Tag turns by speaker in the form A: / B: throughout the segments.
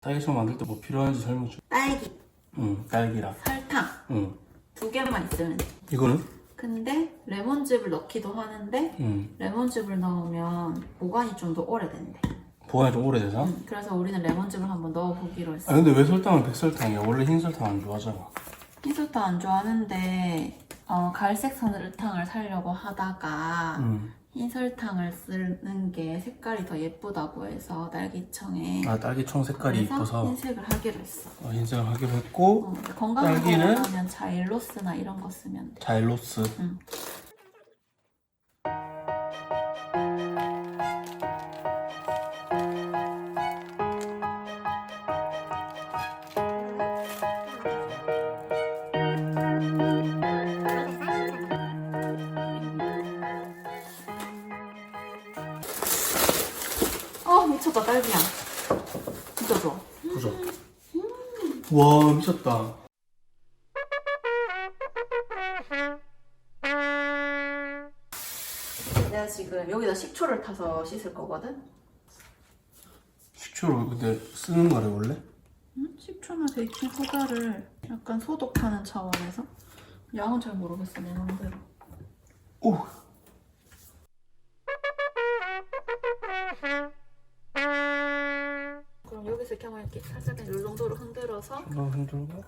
A: 딸기청 만들 때 뭐 필요한지 설명 좀.
B: 딸기,
A: 응, 딸기랑.
B: 설탕
A: 응.
B: 두 개만 있으면 돼.
A: 이거는?
B: 근데 레몬즙을 넣기도 하는데
A: 응.
B: 레몬즙을 넣으면 보관이 좀 더 오래된대.
A: 보관이 좀 오래돼서?
B: 음, 그래서 우리는 레몬즙을 한번 넣어보기로 했어.
A: 아 근데 왜 설탕은 백설탕이야? 원래 흰 설탕 안 좋아하잖아.
B: 흰설탕 안 좋아하는데 어, 갈색 설탕을 사려고 하다가
A: 응.
B: 흰 설탕을 쓰는 게 색깔이 더 예쁘다고 해서 딸기청에
A: 아 딸기청 색깔이
B: 그래서
A: 이뻐서
B: 흰색을 하기로 했어.
A: 어, 흰색을 하기로 했고
B: 어, 건강한
A: 딸기는?
B: 자일로스나 이런 거 쓰면 돼.
A: 자일로스.
B: 응. 미쳤다 딸기야. 진짜 좋아.
A: 보자. 와 미쳤다.
B: 내가 지금 여기다 식초를 타서 씻을 거거든.
A: 식초를 근데 쓰는 거래 원래?
B: 음, 식초나 베이킹 소다를 약간 소독하는 차원에서 양은 잘 모르겠어 내 마음대로.
A: 오.
B: 여기서 그냥 이렇게 살짝 이 정도로 흔들어서
A: 이거 흔들고.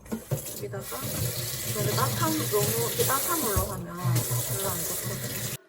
B: 여기다가 근데 따뜻한 너무 이렇게 따뜻한 물로 하면 별로 안 좋거든.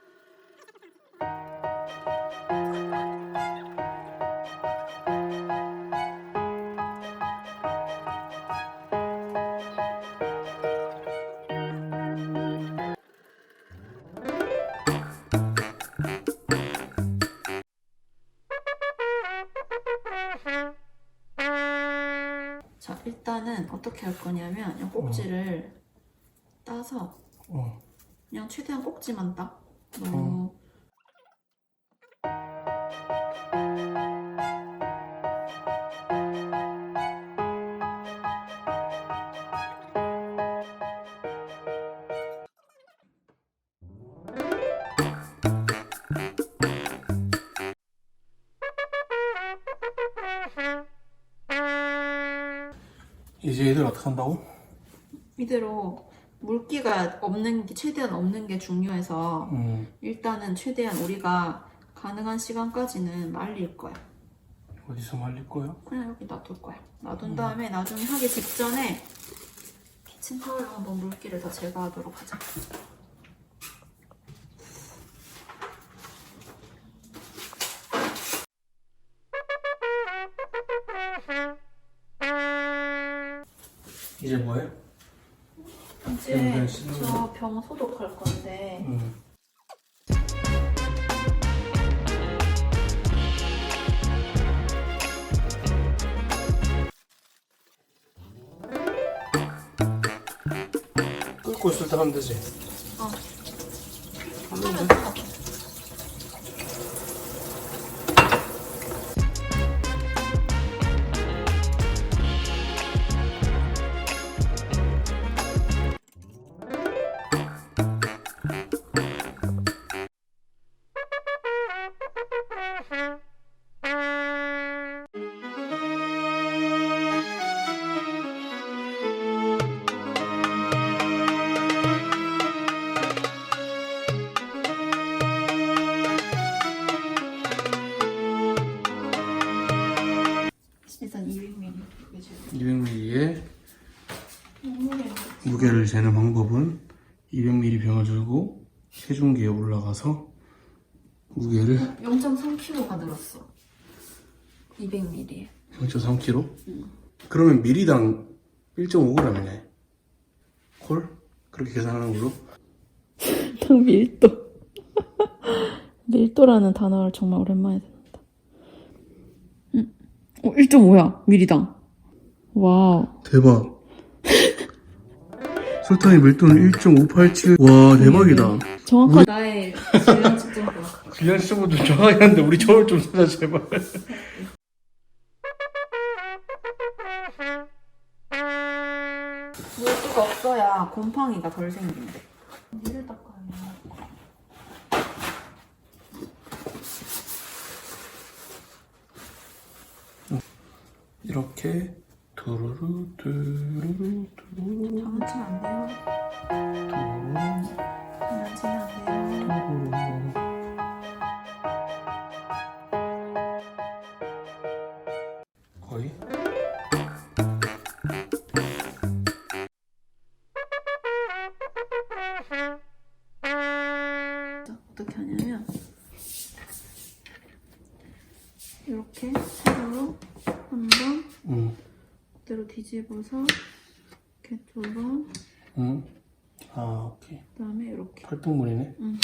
B: 자 일단은 어떻게 할 거냐면 이 꼭지를 따서
A: 어.
B: 그냥 최대한 꼭지만 따. 너무
A: 이제 얘들 어떻게 한다고?
B: 이대로 물기가 없는 게 최대한 없는 게 중요해서
A: 음.
B: 일단은 최대한 우리가 가능한 시간까지는 말릴 거야.
A: 어디서 말릴 거야?
B: 그냥 여기 놔둘 거야. 놔둔 다음에 나중에 하기 직전에 키친타올로 한번 물기를 다 제거하도록 하자.
A: 이제 뭐해?
B: 이제 저 병 소독할 건데
A: 음. 끓고 있을 때 하면 되지.
B: 어.
A: 하면 돼. 무게를 재는 방법은 200ml 병을 들고 체중계에 올라가서 무게를
B: 0.3kg가 늘었어. 200ml에.
A: 0.3kg? 그러면 미리당 1.5g이네. 콜? 그렇게 계산하는 걸로?
B: 딱 밀도. 밀도라는 단어를 정말 오랜만에 듣는다. 음. 어, 1.5야, 미리당. 와우.
A: 대박. 설탕의 밀도는 1.587. 와, 대박이다.
B: 정확한 나의 질량.
A: 질량 시청도 좀 정하게 하는데 우리 저울 좀 사자, 제발.
B: 물기가 없어야 곰팡이가 덜 생긴대. 물을 닦아야
A: 이렇게 두루루 두루루 두루루
B: 장난치면 안 돼요.
A: 두루루
B: 장난치면 안 돼요.
A: 거의
B: 집어서 이렇게 두 번,
A: 응. 아 오케이
B: 그다음에 이렇게.
A: 팔뚝물이네
B: 응.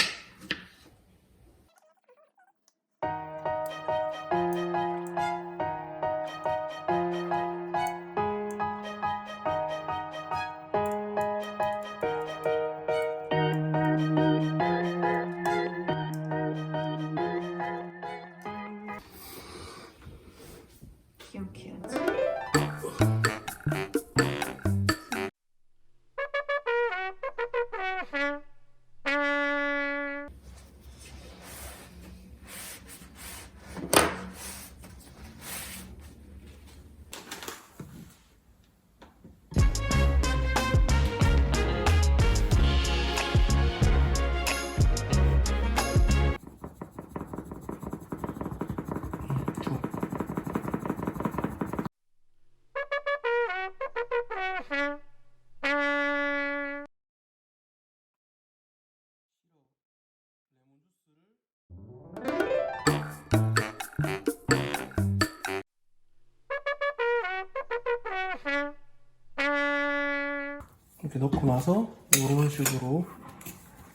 A: 넣고 나서 이런 식으로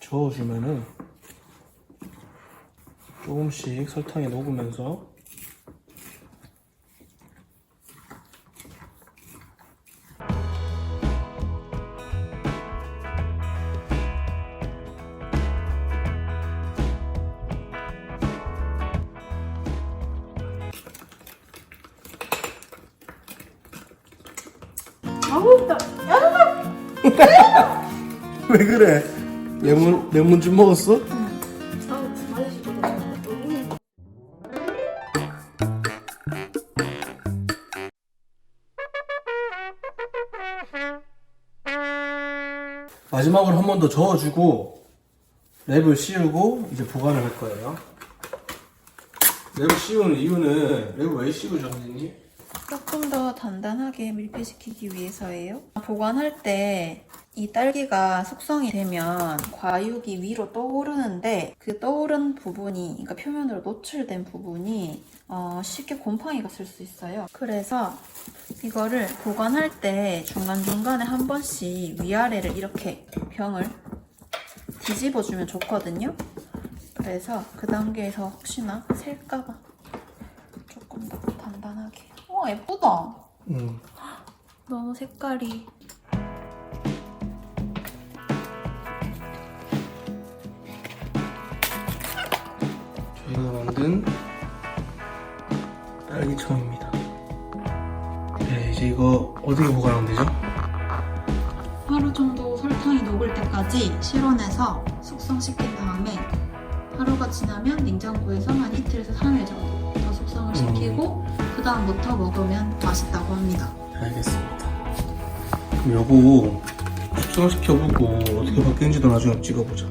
A: 저어주면은 조금씩 설탕이 녹으면서
B: 아우, 나,
A: 왜 그래? 레몬 먹었어?
B: 아우, 말려주거든. 너무
A: 마지막으로 한 번 더 저어주고 랩을 씌우고 이제 보관을 할 거예요. 랩을 씌우는 이유는 랩을 왜 씌우죠, 선생님?
B: 단단하게 밀폐시키기 위해서예요. 보관할 때 이 딸기가 숙성이 되면 과육이 위로 떠오르는데 그 떠오른 부분이, 그러니까 표면으로 노출된 부분이 어, 쉽게 곰팡이가 쓸 수 있어요. 그래서 이거를 보관할 때 중간중간에 한 번씩 위아래를 이렇게 병을 뒤집어주면 좋거든요. 그래서 그 단계에서 혹시나 셀까봐 조금 더 단단하게. 와 예쁘다.
A: 음.
B: 너무 색깔이
A: 저희가 만든 딸기청입니다. 네, 이제 이거 어떻게 보관하면 되죠?
B: 하루 정도 설탕이 녹을 때까지 실온에서 숙성시킨 다음에 하루가 지나면 냉장고에서 한 이틀에서 3일 정도 시키고 그 다음부터 먹으면 맛있다고 합니다.
A: 알겠습니다. 그럼 요거 숙성시켜보고 어떻게 바뀌는지도 나중에 찍어보자.